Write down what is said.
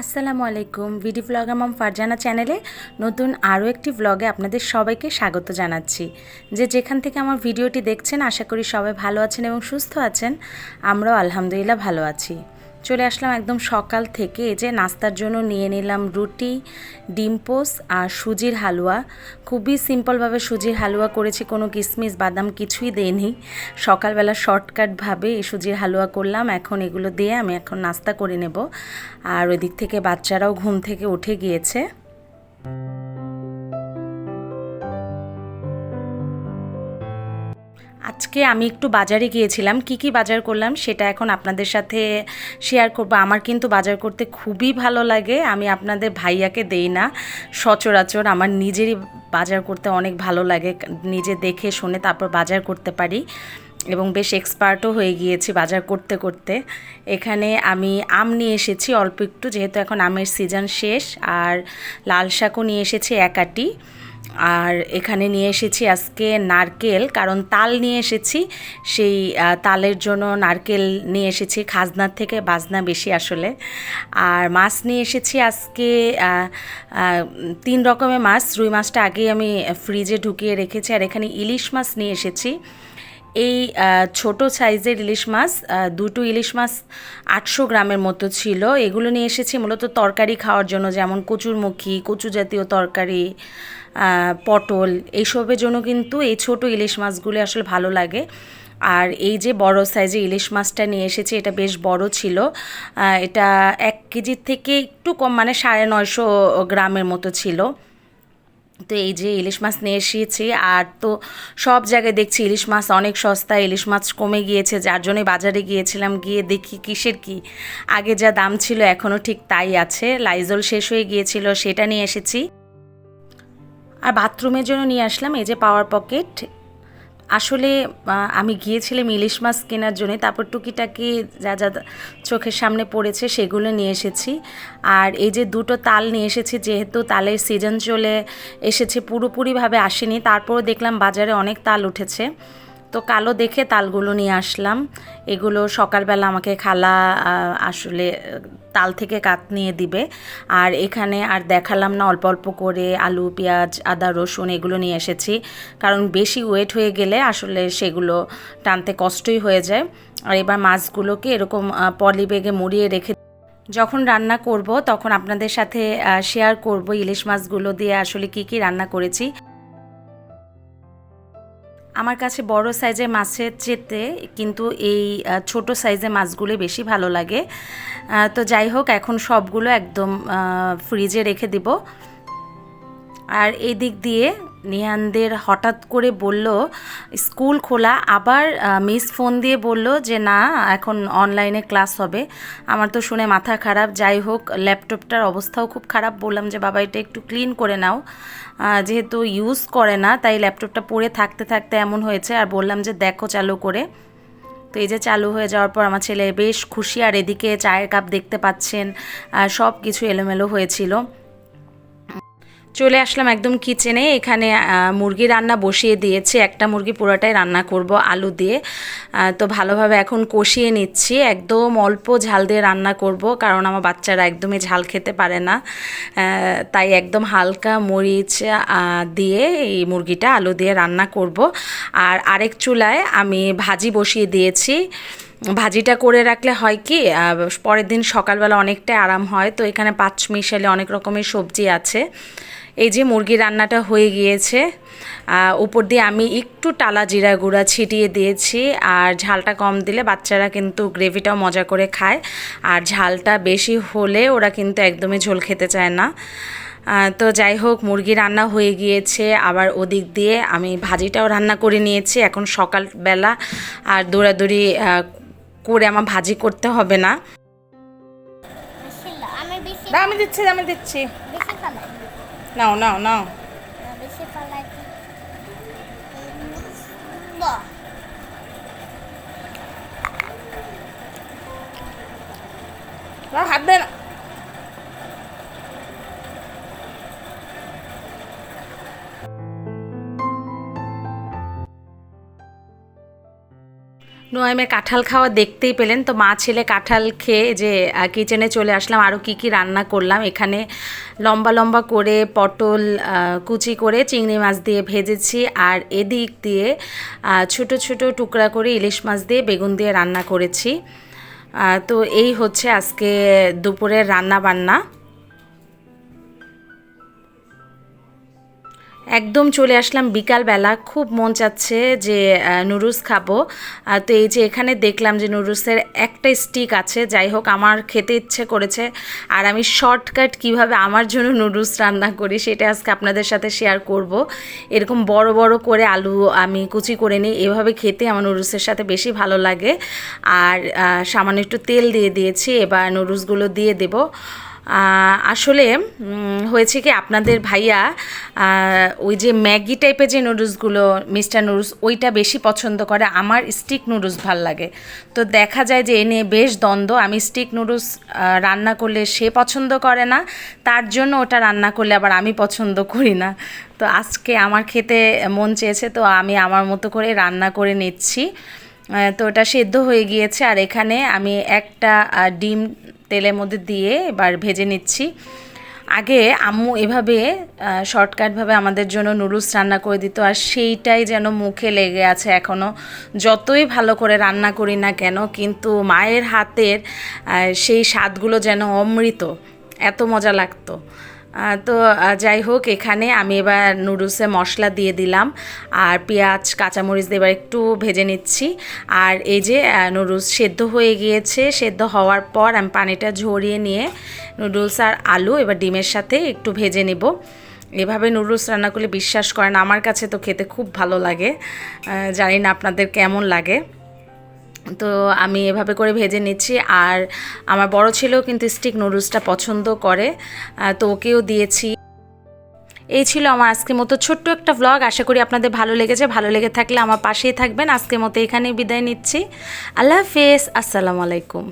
আসসালামু আলাইকুম। ভিডি ব্লগ আমাম ফারজানা চ্যানেলে নতুন আরও একটি ব্লগে আপনাদের সবাইকে স্বাগত জানাচ্ছি। যে যেখান থেকে আমার ভিডিওটি দেখছেন, আশা করি সবাই ভালো আছেন এবং সুস্থ আছেন। আমরাও আলহামদুলিল্লাহ ভালো আছি। চলে আসলাম একদম সকাল থেকে। যে নাস্তার জন্য নিয়ে নিলাম রুটি, ডিম পোস আর সুজির হালুয়া। খুবই সিম্পলভাবে সুজির হালুয়া করেছি, কোনো কিশমিশ বাদাম কিছুই দেয়নি সকালবেলা শর্টকাটভাবে এই সুজির হালুয়া করলাম, এখন এগুলো দিয়ে আমি এখন নাস্তা করে নেব। আর ওই দিক থেকে বাচ্চারাও ঘুম থেকে উঠে গিয়েছে। আজকে আমি একটু বাজারে গিয়েছিলাম। কি কি বাজার করলাম সেটা এখন আপনাদের সাথে শেয়ার করব। আমার কিন্তু বাজার করতে খুবই ভালো লাগে। আমি আপনাদের ভাইয়াকে দেই না। সচরাচর আমার নিজেরই বাজার করতে অনেক ভালো লাগে। নিজে দেখে শুনে তারপর বাজার করতে পারি। এবং বেশ এক্সপার্টও হয়ে গিয়েছি বাজার করতে করতে। এখানে আমি আম নিয়ে এসেছি অল্প একটু, যেহেতু এখন আমের সিজন শেষ। আর লাল শাকও নিয়ে এসেছি এক আটি। আর এখানে নিয়ে এসেছি আজকে নারকেল, কারণ তাল নিয়ে এসেছি। সেই তালের জন্য নারকেল নিয়ে এসেছি খাজনার থেকে বাজনা বেশি আসলে। আর মাছ নিয়ে এসেছি আজকে তিন রকমের মাছ। রুই মাছটা আগেই আমি ফ্রিজে ঢুকিয়ে রেখেছি, আর এখানে ইলিশ মাছ নিয়ে এসেছি। এই ছোট সাইজের ইলিশ মাছ দুটো ইলিশ মাছ আটশো গ্রামের মতো ছিল। এগুলো নিয়ে এসেছি মূলত তরকারি খাওয়ার জন্য, যেমন কচুরমুখী, কচু জাতীয় তরকারি পটল, এইসবের জন্য কিন্তু এই ছোট ইলিশ মাছগুলো আসলে ভালো লাগে। আর এই যে বড় সাইজে ইলিশ মাছটা নিয়ে এসেছি, এটা বেশ বড় ছিল। এটা এক কেজির থেকে একটু কম মানে সাড়ে নয়শো গ্রামের মতো ছিল। তো এই যে ইলিশ মাছ নিয়ে এসেছি, আর তো সব জায়গায় দেখছি ইলিশ মাছ অনেক সস্তা, ইলিশ মাছ কমে গিয়েছে। যার জন্যই বাজারে গিয়েছিলাম, গিয়ে দেখি কিসের কি। আগে যা দাম ছিল, এখনও ঠিক তাই আছে। লাইজল শেষ হয়ে গিয়েছিল, সেটা নিয়ে এসেছি। আর বাথরুমের জন্য নিয়ে আসলাম, এই যে পাওয়ার পকেট। আসলে আমি গিয়েছিলাম ইলিশ মাছ কেনার জন্য, তারপর টুকিটাকি যা যা চোখের সামনে পড়েছে সেগুলো নিয়ে এসেছি। আর এই যে দুটো তাল নিয়ে এসেছি, যেহেতু তালের সিজন চলে এসেছে, পুরোপুরিভাবে আসেনি, তারপরও দেখলাম বাজারে অনেক তাল উঠেছে। তো কালো দেখে তালগুলো নিয়ে আসলাম। এগুলো সকালবেলা আমাকে খালা আসলে তাল থেকে কাত নিয়ে দিবে। আর এখানে আর দেখালাম না, অল্প অল্প করে আলু, পেঁয়াজ, আদা, রসুন এগুলো নিয়ে এসেছি। কারণ বেশি ওয়েট হয়ে গেলে আসলে সেগুলো টানতে কষ্টই হয়ে যায়। আর এবার মাছগুলোকে এরকম পলি বেগে মুড়িয়ে রেখে যখন রান্না করব, তখন আপনাদের সাথে শেয়ার করব ইলিশ মাছগুলো দিয়ে আসলে কি কি রান্না করেছি। আমার কাছে বড় সাইজের মাছের চেতে কিন্তু এই ছোট সাইজের মাছগুলো বেশি ভালো লাগে। তো যাই হোক, এখন সবগুলো একদম ফ্রিজে রেখে দিব। আর এই দিক দিয়ে নিহানদের হঠাৎ করে বলল, স্কুল খোলা। আবার মিস ফোন দিয়ে বলল যে, না, এখন অনলাইনে ক্লাস হবে। আমার তো শুনে মাথা খারাপ। যাই হোক, ল্যাপটপটার অবস্থাও খুব খারাপ। বললাম যে, বাবা, এটা একটু ক্লিন করে নাও। যেহেতু ইউজ করে না, তাই ল্যাপটপটা পড়ে থাকতে থাকতে এমন হয়েছে। আর বললাম যে, দেখো চালু করে। তো এই যে, চালু হয়ে যাওয়ার পর আমার ছেলে বেশ খুশি। আর এদিকে চায়ের কাপ দেখতে পাচ্ছেন। সব কিছু এলোমেলো হয়েছিল। চলে আসলাম একদম কিচেনে এখানে মুরগি রান্না বসিয়ে দিয়েছি। একটা মুরগি পুরোটাই রান্না করব আলু দিয়ে। তো ভালোভাবে এখন কষিয়ে নিচ্ছি। একদম অল্প ঝাল দিয়ে রান্না করব, কারণ আমার বাচ্চারা একদমই ঝাল খেতে পারে না। তাই একদম হালকা মরিচ দিয়ে এই মুরগিটা আলু দিয়ে রান্না করব। আর আরেক চুলায় আমি ভাজি বসিয়ে দিয়েছি। ভাজিটা করে রাখলে হয় কি পরের দিন সকালবেলা অনেকটাই আরাম হয়। তো এখানে পাঁচ মিশালে অনেক রকমের সবজি আছে। এই যে মুরগি রান্নাটা হয়ে গিয়েছে উপর দিয়ে আমি একটু টালা জিরা গুঁড়া ছিটিয়ে দিয়েছি আর ঝালটা কম দিলে বাচ্চারা কিন্তু গ্রেভিটাও মজা করে খায় আর ঝালটা বেশি হলে ওরা কিন্তু একদমই ঝোল খেতে চায় না। তো যাই হোক মুরগি রান্না হয়ে গিয়েছে আবার ওদিক দিয়ে আমি ভাজিটাও রান্না করে নিয়েছি এখন সকালবেলা আর দৌড়াদৌড়ি করে আমার ভাজি করতে হবে না। আমি দিচ্ছি আমি দিচ্ছি। নাও নাও নাও। বেশি ফালাই নোয়ামে কাঁঠাল খাওয়া দেখতেই পেলেন। তো মা, ছেলে কাঁঠাল খেয়ে যে কিচেনে চলে আসলাম। আরও কি কি রান্না করলাম। এখানে লম্বা লম্বা করে পটল কুচি করে চিংড়ি মাছ দিয়ে ভেজেছি। আর এদিক দিয়ে ছোট ছোট টুকরা করে ইলিশ মাছ দিয়ে বেগুন দিয়ে রান্না করেছি। তো এই হচ্ছে আজকে দুপুরের রান্না বান্না একদম চলে আসলাম বিকালবেলা। খুব মন চাচ্ছে যে নুডলস খাব। তো এই যে এখানে দেখলাম যে নুডলসের একটা স্টিক আছে। যাই হোক, আমার খেতে ইচ্ছে করেছে। আর আমি শর্টকাট কীভাবে আমার জন্য নুডলস রান্না করি, সেটা আজকে আপনাদের সাথে শেয়ার করব। এরকম বড় বড় করে আলু আমি কুচি করে নিই। এভাবে খেতে আমার নুডলসের সাথে বেশি ভালো লাগে। আর সামান্য একটু তেল দিয়ে দিয়েছি। এবার নুডলসগুলো দিয়ে দেবো। আসলে হয়েছে কি আপনাদের ভাইয়া ওই যে ম্যাগি টাইপের যে নুডলসগুলো মিস্টার নুডলস ওইটা বেশি পছন্দ করে। আমার স্টিক নুডলস ভালো লাগে। তো দেখা যায় যে এ নিয়ে বেশ দ্বন্দ্ব। আমি স্টিক নুডলস রান্না করলে সে পছন্দ করে না, তার জন্য ওটা রান্না করলে আবার আমি পছন্দ করি না। তো আজকে আমার খেতে মন চেয়েছে, তো আমি আমার মতো করে রান্না করে নিচ্ছি। তো ওটা সেদ্ধ হয়ে গিয়েছে, আর এখানে আমি একটা ডিম তেলের মধ্যে দিয়ে এবার ভেজে নিচ্ছি। আগে আম্মু এভাবে শর্টকাটভাবে আমাদের জন্য নুডলস রান্না করে দিত, আর সেইটাই যেন মুখে লেগে আছে এখনও যতই ভালো করে রান্না করি না কেন, কিন্তু মায়ের হাতের সেই স্বাদগুলো যেন অমৃত। এত মজা লাগতো। তো যাই হোক, এখানে আমি এবার নুডলসে মশলা দিয়ে দিলাম। আর পেঁয়াজ, কাঁচামরিচ দিয়ে এবার একটু ভেজে নিচ্ছি। আর এই যে নুডলস সেদ্ধ হয়ে গিয়েছে, সেদ্ধ হওয়ার পর আমি পানিটা ঝরিয়ে নিয়ে নুডলস আর আলু এবার ডিমের সাথে একটু ভেজে নেব। এভাবে নুডলস রান্না করলে বিশ্বাস করেন, আমার কাছে তো খেতে খুব ভালো লাগে। জানি না আপনাদের কেমন লাগে। তো আমি এভাবে করে ভেজে নিচ্ছি। আর আমার বড় ছেলেও কিন্তু স্টিক নুডলসটা পছন্দ করে। তো ওকেও দিয়েছি। এই ছিল আমার আজকের মতো ছোট্ট একটা ব্লগ আশা করি আপনাদের ভালো লেগেছে। ভালো লেগে থাকলে আমার পাশেই থাকবেন। আজকের মতো এখানেই বিদায় নিচ্ছি। আল্লাহ হাফেজ। আসসালামু আলাইকুম।